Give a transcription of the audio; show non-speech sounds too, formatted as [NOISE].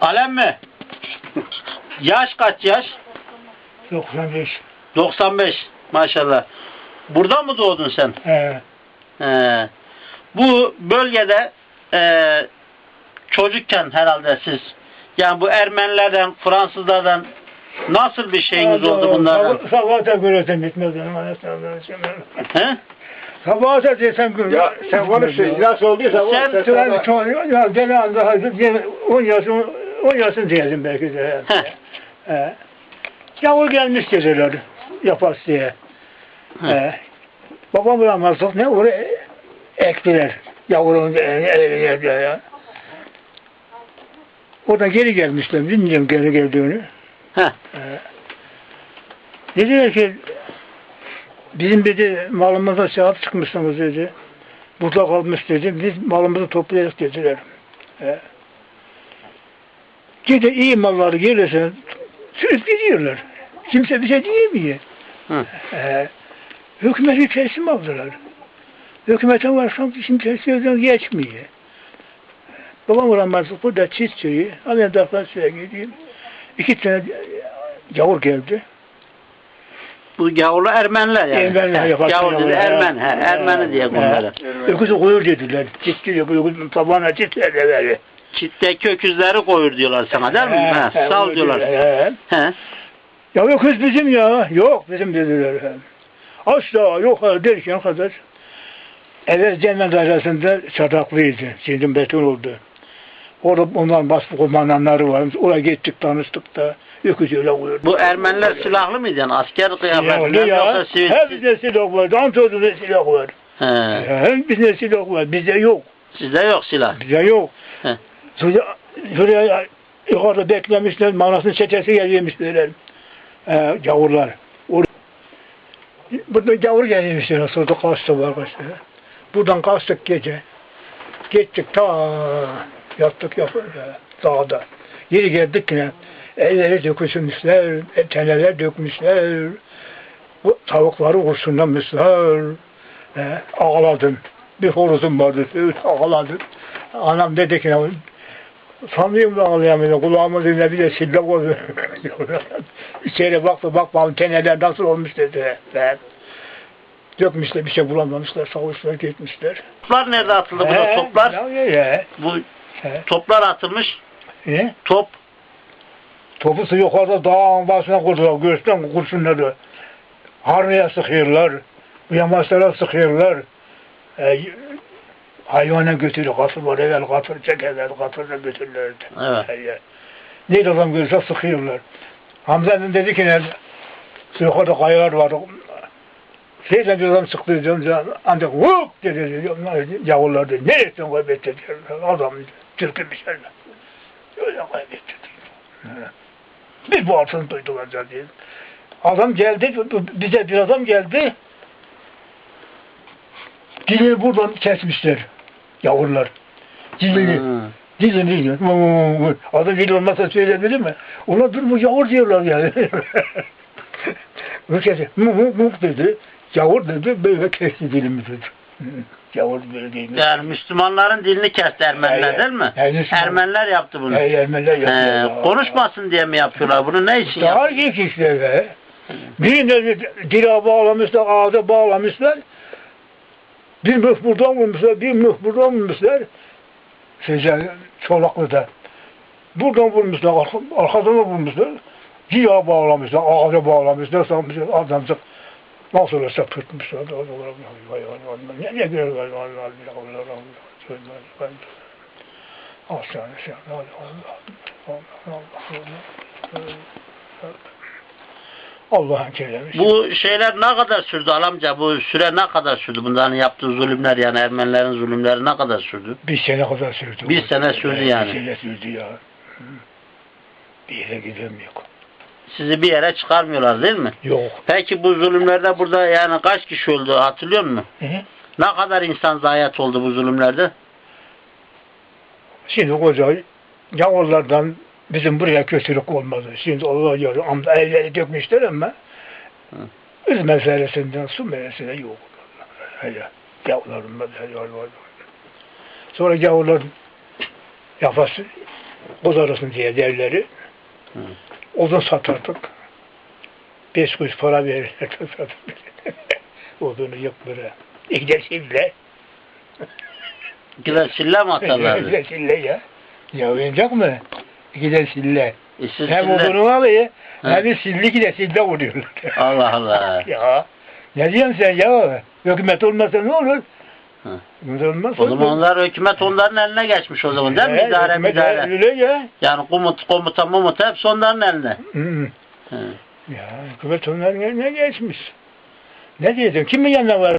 Alem mi? Yaş kaç yaş? 95. 95 maşallah. Burada mı doğdun sen? Evet. Ee, bu bölgede e, çocukken herhalde siz yani bu Ermenilerden, Fransızlardan nasıl bir şeyiniz oldu bunlardan? Sabah, sabah da göresem bitmez benim anasını He? Sabah da desem gör. Ya sen konuş şey, nasıl olduysa o Sen- ses Ben çok, ya deli anda hazır, 10 yaşın, 10 yaşın diyelim belki de. Heh. He. Yavur gelmiş dediler, yapas diye. Hı. He. Babam bulamazdık, ne oraya ektiler. Yavrunun evine diye ya. Oradan geri gelmişler, bilmiyorum geri geldiğini. Heh. Dediler ki bizim dedi malımıza sahip çıkmışsınız dedi. Burada kalmış dedi. Biz malımızı toplayacağız dediler. He. Gide iyi malları gelirse sürüp gidiyorlar. Kimse bir şey diyemiyor. Hı. He. Hükümeti teslim aldılar. Hükümetin varsa kimse sözden geçmiyor. Babam uğramazdık burada çiftçiyi. Hemen dakika suya gideyim. İki tane gavur geldi. Bu gavurlu Ermeniler yani. Ermeniler He, yaparsın Gavur dedi. Ermen. He, Ermeni diye bunlara. Öküzü koyur dediler. Çiftçi diyor, öküzün tabağına çiftler de veriyor. Çitteki öküzleri koyur diyorlar sana değil mi? He, He, sal diyorlar. He. He. Ya öküz bizim ya. Yok bizim dediler. Asla yok derken kadar. Evet Cennet arasında çataklıydı. Şimdi beton oldu. Orada ondan basma kumandanları var. Oraya gittik tanıştık da öküz öyle koyuyordu. Bu Ermeniler silahlı mıydı yani? Asker Ya, kıyafetinden ya. yoksa sivil? Hepsinde silah var. Antol'da silah var. He. Hepsinde silah var. Bizde yok. Sizde yok silah. Bize yok. He. Şuraya, şuraya yukarıda beklemişler, manasının çetesi geliyormuş böyle. Ee, gavurlar. Burada gavur geliyormuşlar, nasıl da kastı var kaçtı. Buradan kastık gece. Gittik ta yattık yap dağda. Geri geldik yine. Elleri dökülmüşler, teneler dökmüşler. Bu tavukları kurşunlamışlar. Ee, ağladım. Bir horozum vardı, [LAUGHS] ağladım. Anam dedi ki, sanıyorum da ağlayamıyorum. Kulağımın dibine bir de sillak oldu. [LAUGHS] İçeri baktı, bak bakalım teneler nasıl olmuş dedi. Ben. Dökmüşler, bir şey bulamamışlar, savaşlar gitmişler. Toplar nerede atıldı? He, Toplar. ya, ya, ya. Bu He. toplar atılmış. Ne? Top. Topusu yukarıda dağın başına kurdular, göğüsten kurşunları. Harnaya sıkıyorlar, yamaçlara sıkıyorlar. E, hayvana götürüyor, katır var, evvel katır çekerler, katırla götürürlerdi. Evet. E, Neydi adam görürse sıkıyorlar. Hamza'nın dedi ki ne? Yukarıda kayalar var. Şeyden bir adam sıktı diyor, ancak vup dedi, yavrular dedi, neresinden kaybetti diyor, adam Türk'ün bir şeyle. Öyle kaybetti diyor. He. Bir bu altını duydular zaten. Adam geldi, bize bir adam geldi. Dilini buradan kesmişler. Yavrular. Dilini. Hı. Dilini. Adam dil olmasa söyleyebilir mi? Ona dur bu yavur diyorlar yani. [LAUGHS] Bu kesti. Mı mı mı dedi. Yavur dedi. Böyle kesti dilimi dedi. Değil mi? Yani Müslümanların dilini kesti Ermeniler değil mi? Müslüman. Ermeniler yaptı bunu. Hey, Ermeniler He, yapıyor. konuşmasın diye mi yapıyorlar bunu? Ne için Daha ilk işte be. Birinde bir dila bağlamışlar, ağza bağlamışlar. Bir müh buradan vurmuşlar, bir müh buradan vurmuşlar. Şeyde, Çolaklı'da. Buradan vurmuşlar, arka, arkadan da vurmuşlar. Dila bağlamışlar, ağza bağlamışlar, sanmışlar, adamcık. Nasıl olsa pırtmışlar. Ne ne görüyorlar? Allah Allah Allah Allah Allah. Aslan şey, Allah Allah Allah Allah. Allah'ın kelamı. Bu şeyler ne kadar sürdü alamca? Bu süre ne kadar sürdü? Bunların yaptığı zulümler yani Ermenilerin zulümleri ne kadar sürdü? bir sene kadar sürdü. Bir sene sürdü yani. Bir sene sürdü ya. Bir yere gidemiyor. Sizi bir yere çıkarmıyorlar değil mi? Yok. Peki bu zulümlerde burada yani kaç kişi öldü hatırlıyor musun? Hı? Ne kadar insan zayiat oldu bu zulümlerde? Şimdi koca yavrulardan bizim buraya kötülük olmadı. Şimdi Allah yarı amda evleri dökmüşler ama Hı. öz meselesinden su meselesinde yok. Hele yavruların meselesi var. Sonra yavrular yapası bozarısın diye devleri. Hı. Odun satardık. Beş kuruş para verirler. [LAUGHS] satardık. Odunu yok böyle. İkide sille mi atarlardı? İkide sille ya. Ya oyuncak mı? İkide sille. E siz Hem sille- odunu alıyor, hem de silli ki de sille vuruyorlar. Allah Allah. [LAUGHS] ya. Ne diyorsun sen ya? Hükümet olmasa ne olur? Olmazsa O zaman onlar hükümet onların eline geçmiş o zaman değil mi? Evet, İdare. Öyle ya. Yani komut, komuta momuta hepsi onların eline. Hı. Hı. Ya hükümet onların eline geçmiş. Ne diyeceğim? Kimin yanına var?